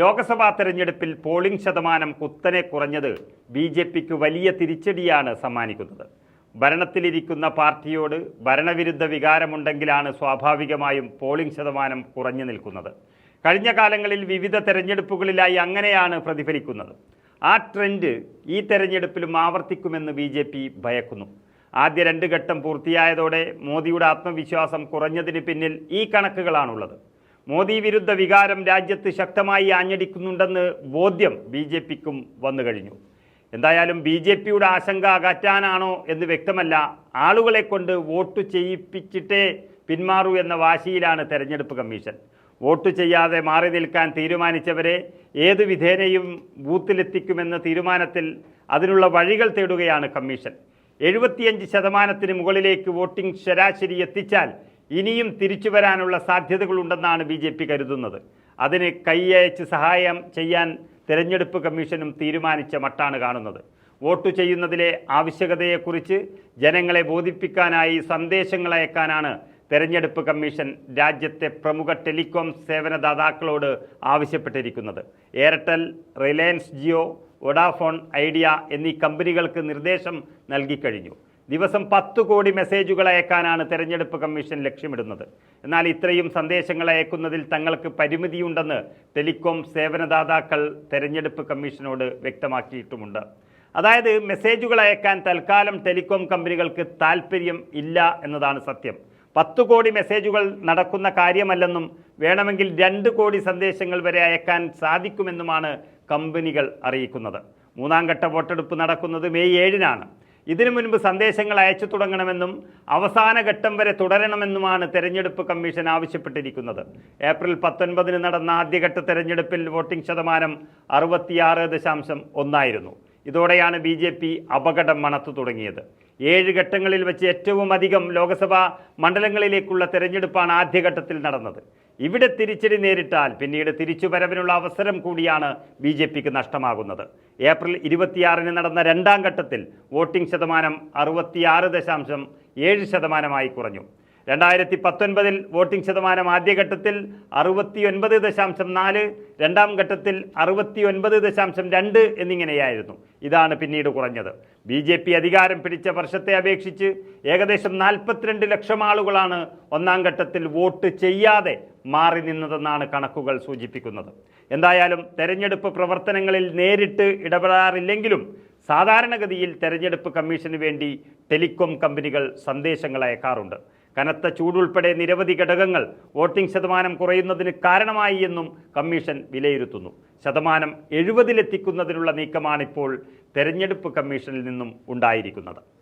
ലോക്സഭാ തെരഞ്ഞെടുപ്പിൽ പോളിംഗ് ശതമാനം കുത്തനെ കുറഞ്ഞത് ബി ജെ പിക്ക് വലിയ തിരിച്ചടിയാണ് സമ്മാനിക്കുന്നത്. ഭരണത്തിലിരിക്കുന്ന പാർട്ടിയോട് ഭരണവിരുദ്ധ വികാരമുണ്ടെങ്കിലാണ് സ്വാഭാവികമായും പോളിംഗ് ശതമാനം കുറഞ്ഞു നിൽക്കുന്നത്. കഴിഞ്ഞ കാലങ്ങളിൽ വിവിധ തെരഞ്ഞെടുപ്പുകളിലായി അങ്ങനെയാണ് പ്രതിഫലിക്കുന്നത്. ആ ട്രെൻഡ് ഈ തെരഞ്ഞെടുപ്പിലും ആവർത്തിക്കുമെന്ന് ബി ജെ പി ഭയക്കുന്നു. ആദ്യ രണ്ട് ഘട്ടം പൂർത്തിയായതോടെ മോദിയുടെ ആത്മവിശ്വാസം കുറഞ്ഞതിന് പിന്നിൽ ഈ കണക്കുകളാണുള്ളത്. മോദി വിരുദ്ധ വികാരം രാജ്യത്ത് ശക്തമായി ആഞ്ഞടിക്കുന്നുണ്ടെന്ന് ബോധ്യം ബി ജെ പിക്കും വന്നു കഴിഞ്ഞു. എന്തായാലും ബി ജെ പിയുടെ ആശങ്ക അകറ്റാനാണോ എന്ന് വ്യക്തമല്ല. ആളുകളെ കൊണ്ട് വോട്ട് ചെയ്യിപ്പിച്ചിട്ടേ പിന്മാറൂ എന്ന വാശിയിലാണ് തെരഞ്ഞെടുപ്പ് കമ്മീഷൻ. വോട്ട് ചെയ്യാതെ മാറി നിൽക്കാൻ തീരുമാനിച്ചവരെ ഏത് വിധേനയും ബൂത്തിലെത്തിക്കുമെന്ന തീരുമാനത്തിൽ അതിനുള്ള വഴികൾ തേടുകയാണ് കമ്മീഷൻ. എഴുപത്തിയഞ്ച് ശതമാനത്തിന് മുകളിലേക്ക് വോട്ടിംഗ് ശരാശരി എത്തിച്ചാൽ ഇനിയും തിരിച്ചു വരാനുള്ള സാധ്യതകളുണ്ടെന്നാണ് ബി ജെ പി കരുതുന്നത്. അതിന് കൈയയച്ച് സഹായം ചെയ്യാൻ തിരഞ്ഞെടുപ്പ് കമ്മീഷനും തീരുമാനിച്ച മട്ടാണ് കാണുന്നത്. വോട്ട് ചെയ്യുന്നതിലെ ആവശ്യകതയെക്കുറിച്ച് ജനങ്ങളെ ബോധിപ്പിക്കാനായി സന്ദേശങ്ങൾ അയക്കാനാണ് തെരഞ്ഞെടുപ്പ് കമ്മീഷൻ രാജ്യത്തെ പ്രമുഖ ടെലികോം സേവനദാതാക്കളോട് ആവശ്യപ്പെട്ടിരിക്കുന്നത്. Airtel Reliance Jio Vodafone idea എന്നീ കമ്പനികൾക്ക് നിർദ്ദേശം നൽകിക്കഴിഞ്ഞു ദിവസം പത്ത് കോടി മെസ്സേജുകൾ അയക്കാനാണ് തെരഞ്ഞെടുപ്പ് കമ്മീഷൻ ലക്ഷ്യമിടുന്നത്. എന്നാൽ ഇത്രയും സന്ദേശങ്ങൾ അയക്കുന്നതിൽ തങ്ങൾക്ക് പരിമിതിയുണ്ടെന്ന് ടെലികോം സേവനദാതാക്കൾ തെരഞ്ഞെടുപ്പ് കമ്മീഷനോട് വ്യക്തമാക്കിയിട്ടുമുണ്ട്. അതായത് മെസ്സേജുകൾ അയക്കാൻ തൽക്കാലം ടെലികോം കമ്പനികൾക്ക് താല്പര്യം ഇല്ല എന്നതാണ് സത്യം. പത്ത് കോടി മെസ്സേജുകൾ നടക്കുന്ന കാര്യമല്ലെന്നും വേണമെങ്കിൽ രണ്ട് കോടി സന്ദേശങ്ങൾ വരെ അയക്കാൻ സാധിക്കുമെന്നുമാണ് കമ്പനികൾ അറിയിക്കുന്നത്. മൂന്നാം ഘട്ട വോട്ടെടുപ്പ് നടക്കുന്നത് മെയ് ഏഴിനാണ്. ഇതിനു മുൻപ് സന്ദേശങ്ങൾ അയച്ചു തുടങ്ങണമെന്നും അവസാന ഘട്ടം വരെ തുടരണമെന്നുമാണ് തെരഞ്ഞെടുപ്പ് കമ്മീഷൻ ആവശ്യപ്പെട്ടിരിക്കുന്നത്. ഏപ്രിൽ പത്തൊൻപതിന് നടന്ന ആദ്യഘട്ട തെരഞ്ഞെടുപ്പിൽ വോട്ടിംഗ് ശതമാനം അറുപത്തിയാറ് ദശാംശം ഒന്നായിരുന്നു. ഇതോടെയാണ് ബി ജെ പി അപകടം മണത്തു തുടങ്ങിയത്. ഏഴ് ഘട്ടങ്ങളിൽ വെച്ച് ഏറ്റവും അധികം ലോക്സഭാ മണ്ഡലങ്ങളിലേക്കുള്ള തെരഞ്ഞെടുപ്പാണ് ആദ്യഘട്ടത്തിൽ നടന്നത്. ഇവിടെ തിരിച്ചടി നേരിട്ടാൽ പിന്നീട് തിരിച്ചുവരവിനുള്ള അവസരം കൂടിയാണ് ബി നഷ്ടമാകുന്നത്. ഏപ്രിൽ ഇരുപത്തിയാറിന് നടന്ന രണ്ടാം ഘട്ടത്തിൽ വോട്ടിംഗ് ശതമാനം അറുപത്തിയാറ് ദശാംശം ഏഴ് ശതമാനമായി കുറഞ്ഞു. രണ്ടായിരത്തി പത്തൊൻപതിൽ വോട്ടിംഗ് ശതമാനം ആദ്യഘട്ടത്തിൽ അറുപത്തി ഒൻപത് ദശാംശം നാല് രണ്ടാം ഘട്ടത്തിൽ അറുപത്തി ഒൻപത് ദശാംശം രണ്ട് എന്നിങ്ങനെയായിരുന്നു. ഇതാണ് പിന്നീട് കുറഞ്ഞത്. ബി ജെ പി അധികാരം പിടിച്ച വർഷത്തെ അപേക്ഷിച്ച് ഏകദേശം നാൽപ്പത്തിരണ്ട് ലക്ഷം ആളുകളാണ് ഒന്നാം ഘട്ടത്തിൽ വോട്ട് ചെയ്യാതെ മാറി നിന്നതെന്നാണ് കണക്കുകൾ സൂചിപ്പിക്കുന്നത്. എന്തായാലും തെരഞ്ഞെടുപ്പ് പ്രവർത്തനങ്ങളിൽ നേരിട്ട് ഇടപെടാറില്ലെങ്കിലും സാധാരണഗതിയിൽ തെരഞ്ഞെടുപ്പ് കമ്മീഷന് വേണ്ടി ടെലികോം കമ്പനികൾ സന്ദേശങ്ങൾ അയക്കാറുണ്ട് കനത്ത ചൂടുൾപ്പെടെ നിരവധി ഘടകങ്ങൾ വോട്ടിംഗ് ശതമാനം കുറയുന്നതിന് കാരണമായി എന്നും കമ്മീഷൻ വിലയിരുത്തുന്നു. ശതമാനം എഴുപതിലെത്തിക്കുന്നതിനുള്ള നീക്കമാണിപ്പോൾ തെരഞ്ഞെടുപ്പ് കമ്മീഷനിൽ നിന്നും ഉണ്ടായിരിക്കുന്നത്.